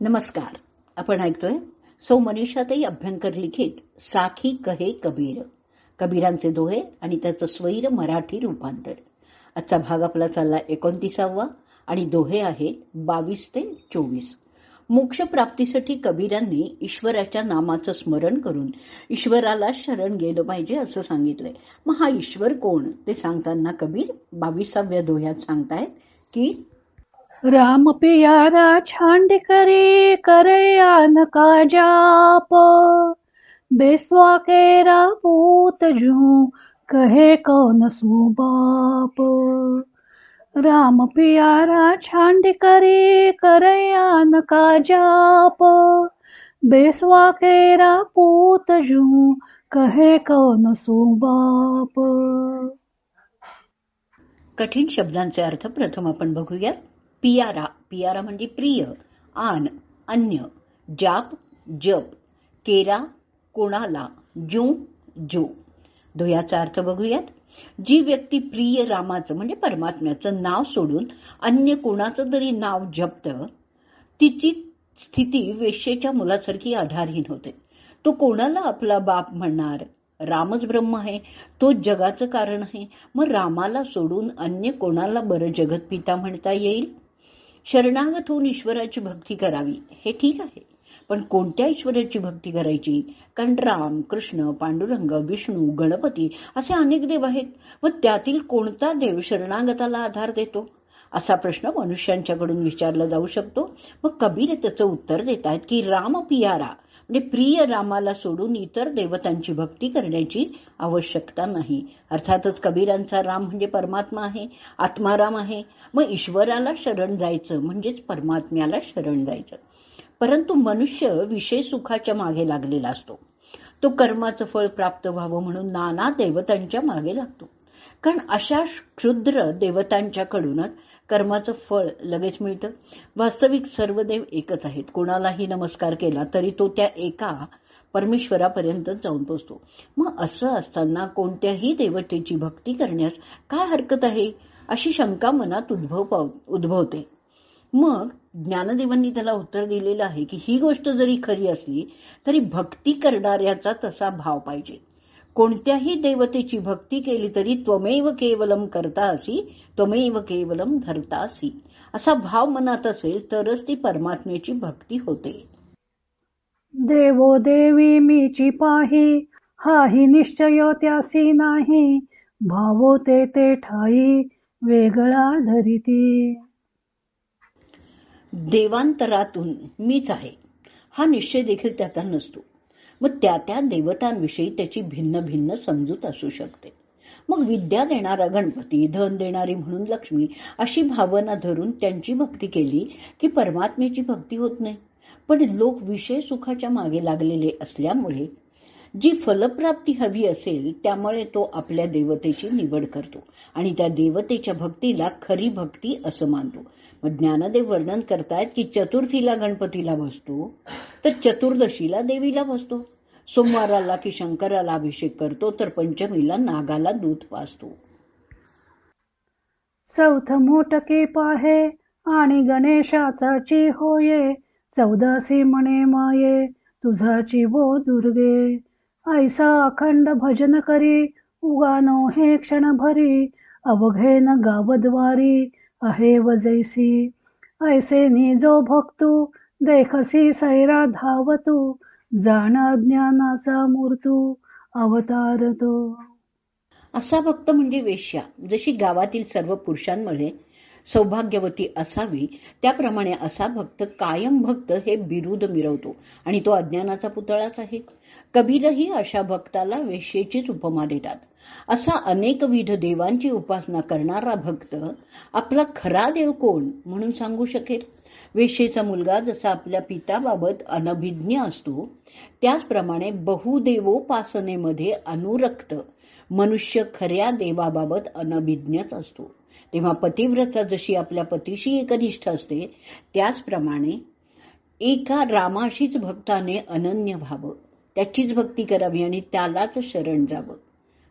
नमस्कार. आपण ऐकतोय सौ मनीषाताई अभ्यंकर लिखित साखी कहे कबीर. कबीरांचे दोहे आणि त्याचं स्वैर मराठी रूपांतर. आजचा भाग आपला चालला एकोणतीसावा आणि दोहे आहेत बावीस ते चोवीस. मोक्ष प्राप्तीसाठी कबीरांनी ईश्वराच्या नामाचं स्मरण करून ईश्वराला शरण गेलं पाहिजे असं सांगितलंय. मग हा ईश्वर कोण? ते सांगताना कबीर बावीसाव्या दोह्यात सांगतायत की राम पियारा छांड करे करयान का जाप? बेसवा केरा पूत जू कहे कौन सु बाप? राम पियारा छांड करे करयान का जाप? बेसवा केरा पूत जू कहे कौन सु बाप? कठीण शब्दांचे अर्थ प्रथम आपण बघूयात. पियारा. पियारा म्हणजे प्रिय आन अन्य जाप जप. केरा कोणाला जो जो. दोयाचा अर्थ बघूयात. जी व्यक्ती प्रिय रामाचं म्हणजे परमात्म्याचं नाव सोडून अन्य कोणाचं तरी नाव जपत तिची स्थिती वेश्येच्या मुलासारखी आधारहीन होते. तो कोणाला आपला बाप म्हणणार? रामच ब्रह्म आहे. तो जगाचं कारण आहे. मग रामाला सोडून अन्य कोणाला बरं जगत पिता म्हणता येईल? शरणागत होऊन ईश्वराची भक्ती करावी. हे ठीक आहे. पण कोणत्या ईश्वराची भक्ती करायची? कारण राम कृष्ण पांडुरंग विष्णू गणपती असे अनेक देव आहेत. व त्यातील कोणता देव शरणागताला आधार देतो? असा प्रश्न मनुष्यांच्याकडून विचारला जाऊ शकतो. मग कबीर त्याचं उत्तर देतात की राम पियारा म्हणजे प्रिय रामाला सोडून इतर देवतांची भक्ती करण्याची आवश्यकता नाही. अर्थातच कबीरांचा राम म्हणजे परमात्मा आहे आत्माराम आहे. मग ईश्वराला शरण जायचं म्हणजेच परमात्म्याला शरण जायचं. परंतु मनुष्य विषय सुखाच्या मागे लागलेला असतो. तो कर्माचं फळ प्राप्त व्हावं म्हणून नाना देवतांच्या मागे लागतो. कारण अशा क्षुद्र देवतांच्याकडूनच कर्माचं फळ लगेच मिळतं. वास्तविक सर्व देव एकच आहेत. कोणालाही नमस्कार केला तरी तो त्या एका परमेश्वरापर्यंत जाऊन पोचतो. मग असं असताना कोणत्याही देवतेची भक्ती करण्यास काय हरकत आहे? अशी शंका मनात उद्भव उद्भवते. मग ज्ञानदेवांनी त्याला उत्तर दिलेलं आहे की ही गोष्ट जरी खरी असली तरी भक्ती करणाऱ्याचा तसा भाव पाहिजे. कोणत्याही देवतेची भक्ती केली तरी त्वमेव केवलम करता असी त्वमेव केवलम धरता असी असा भाव मनात असेल तरच ती परमात्म्याची भक्ती होते. देवो देवी मीची पाही हाही निश्चय त्यासी नाही. भावो ते ते ठाई वेगळा धरिती. देवांतरातून मीच आहे. हा निश्चय देखील त्याचा नसतो. मग त्या त्या देवतांविषयी त्याची भिन्न भिन्न समजूत असू शकते. मग विद्या देणारा गणपती धन देणारी म्हणून लक्ष्मी अशी भावना धरून त्यांची भक्ती केली की परमात्म्याची भक्ती होत नाही. पण लोक विषय सुखाच्या मागे लागलेले असल्यामुळे जी फलप्राप्ती हवी असेल त्यामुळे तो आपल्या देवतेची निवड करतो. आणि त्या देवतेच्या भक्तीला खरी भक्ती असं मानतो. मग ज्ञानदेव वर्णन करतायत की चतुर्थीला गणपतीला बसतो तर चतुर्दशीला देवीला बसतो. सोमवाराला की शंकराला अभिषेक करतो तर पंचमीला नागाला दूध पाजतो. चौथ मोटके पाहे आणि गणेशाचाची होये चौदासी म्हणे माये तुझाची वो दुर्गे. ऐसा अखंड भजन करी उगानो हे क्षण भरी अवघेन गावद्वारी अहे वजैसी. ऐसे निजो भक्तू देखसी सैरा धावतो जाण अज्ञानाचा मूर्तू अवतार तो. असा भक्त म्हणजे वेश्या. जशी गावातील सर्व पुरुषांमध्ये सौभाग्यवती असावी त्याप्रमाणे असा भक्त कायम भक्त हे बिरुद मिरवतो. आणि तो अज्ञानाचा पुतळाच आहे. कबीरही अशा भक्ताला वेश्येचीच उपमा देतात. असा अनेकविध देवांची उपासना करणारा भक्त आपला खरा देव कोण म्हणून सांगू शकेल? वेश्येचा मुलगा जसा आपल्या पिताबाबत अनभिज्ञ असतो त्याचप्रमाणे बहुदेवोपासनेमध्ये अनुरक्त मनुष्य खऱ्या देवाबाबत अनभिज्ञच असतो. तेव्हा पतिव्रता जशी आपल्या पतीशी एकनिष्ठ असते त्याचप्रमाणे एका रामाशीच भक्ताने अनन्य व्हावं त्याचीच भक्ती करावी आणि त्यालाच शरण जावं.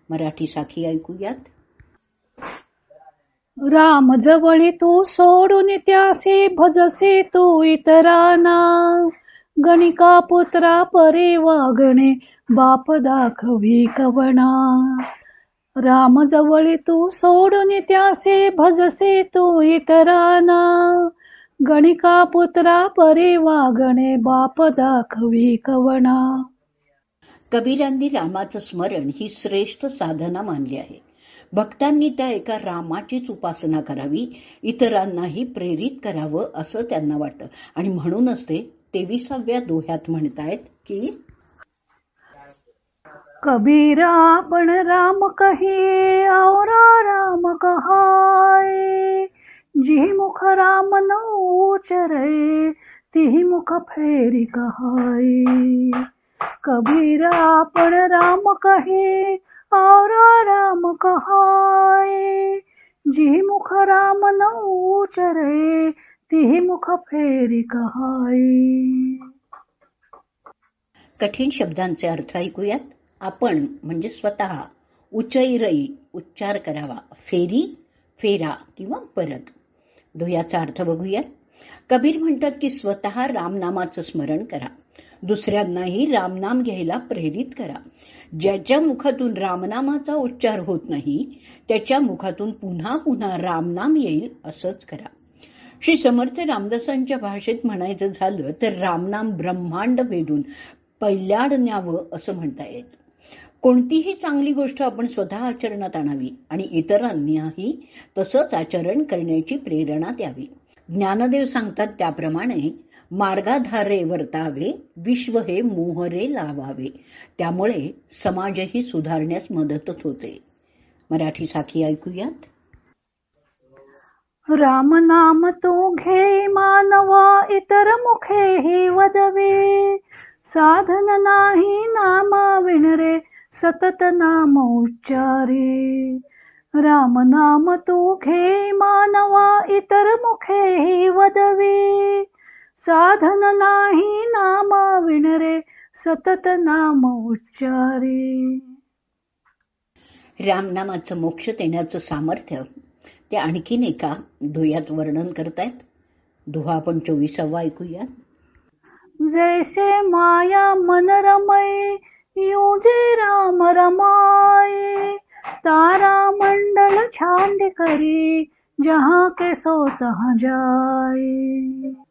मराठी साखी ऐकूयात. राम जवळी तू सोडून त्यासे भजसे तू इतरांना. गणिका पुत्रा परे वागणे बाप दाखवी कवणा. राम जवळी तू सोडून त्यासे भजसे तू इतरांना. गणिका पुत्रा परे वागणे बाप दाखवी कवणा. कबीरांनी रामाचं स्मरण ही श्रेष्ठ साधना मानली आहे. भक्तांनी त्या एका रामाचीच उपासना करावी इतरांनाही प्रेरित करावं असं त्यांना वाटतं. आणि म्हणूनच ते तेविसाव्या दोह्यात म्हणतायत की कबीरा पण राम कही औरा राम कहाय. जी मुख राम नऊ चरे तिही मुख फेरी कहाय. कबीरा आपण राम कहे और राम कहाय. जी मुख राम न उचरे तिही मुख फेरी कहाय. कठीण शब्दांचे अर्थ ऐकूयात. आपण म्हणजे स्वतः उच्चैरई उच्चार करावा. फेरी फेरा किंवा परत. धुयाचा अर्थ बघूयात. कबीर म्हणतात की स्वतः रामनामाचं स्मरण करा. दुसऱ्यांनाही रामनाम घ्यायला प्रेरित करा. ज्याच्या मुखातून रामनामाचा उच्चार होत नाही त्याच्या मुखातून पुन्हा पुन्हा रामनाम येईल असंच करा. श्री समर्थ रामदासांच्या भाषेत म्हणायचं झालं तर रामनाम ब्रह्मांड भेदून पैल्याड न्यावं असं म्हणता येईल. कोणतीही चांगली गोष्ट आपण स्वतः आचरणात आणावी आणि इतरांनाही तसंच आचरण करण्याची प्रेरणा द्यावी. ज्ञानदेव सांगतात त्याप्रमाणे मार्गाधारे वर्तावे विश्व हे मोहरे लावावे. त्यामुळे समाजही सुधारण्यास मदतच होते. मराठी साखी ऐकूयात. राम नाम तो घे मानवा इतर मुखे ही वदवे. साधन नाही नामा विणरे सतत नाम उच्चारे. राम नाम तो घे मानवा इतर मुखे ही वदवे. साधन नाही नामा विणरे सतत नाम उच्चारे. रामनामाचं मोक्ष देण्याचं सामर्थ्य ते आणखीन एका दुह्यात वर्णन करतायत. दुहा आपण चोवीसावा ऐकूयात. जैसे माया मन रमय युजे राम रमाए तारा मंडल छांद करी जहाँ के सो तहाँ जाए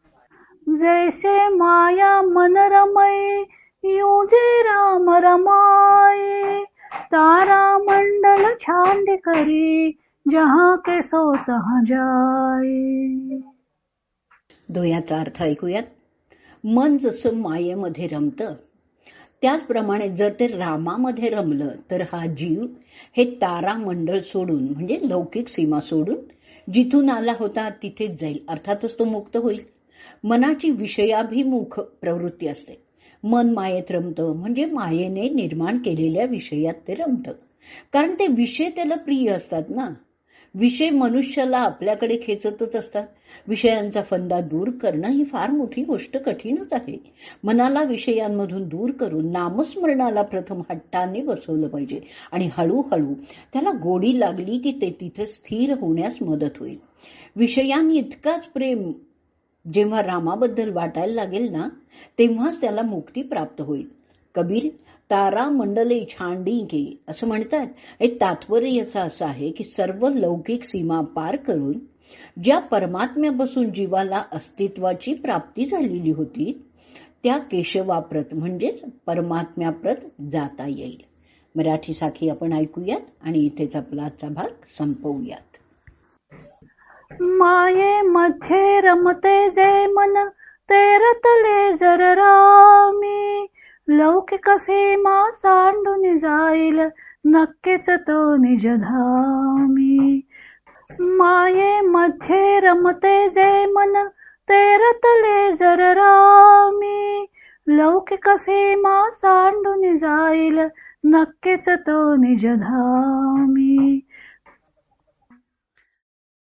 जैसे माया मन रमय युजे राम रमाय तारा मंडल छांद करी जहाँ के सो तहाँ जाय दोयाचा अर्थ ऐकूयात? मन जसं मायेमध्ये रमतं त्याचप्रमाणे जर ते रामामध्ये रमलं तर हा जीव हे तारा मंडळ सोडून म्हणजे लौकिक सीमा सोडून जिथून आला होता तिथेच जाईल. अर्थातच तो मुक्त होईल. मनाची विषयाभिमुख प्रवृत्ती असते. मन मायेत रमतं म्हणजे मायेने निर्माण केलेल्या विषयात ते रमतं. कारण ते विषय त्याला प्रिय असतात ना. विषय मनुष्याला आपल्याकडे खेचतच असतात. विषयांचा फंदा दूर करणं ही फार मोठी गोष्ट कठीणच आहे. मनाला विषयांमधून दूर करून नामस्मरणाला प्रथम हट्टाने बसवलं पाहिजे. आणि हळूहळू त्याला गोडी लागली की ते तिथे स्थिर होण्यास मदत होईल. विषयांनी इतकाच प्रेम जेव्हा रामाबद्दल वाटायला लागेल ना तेव्हाच त्याला मुक्ती प्राप्त होईल. कबीर तारा मंडले छांडिके असं म्हणतात. एक तात्पर्य याचं असं आहे की सर्व लौकिक सीमा पार करून ज्या परमात्म्यापासून जीवाला अस्तित्वाची प्राप्ती झालेली होती त्या केशवाप्रत म्हणजेच परमात्म्याप्रत जाता येईल. मराठी साखी आपण ऐकूयात आणि इथेच आपला आजचा भाग संपवूयात. माये मध्ये रमते जे मन ते रतले जर रामी. लौकिक सीमा सांडून जाईल नक्कीच तो निजधामी माये मध्ये रमते जे मन ते रतले जर रामी. लौकिक सीमा सांडून जाईल नक्कीच तो निजधामी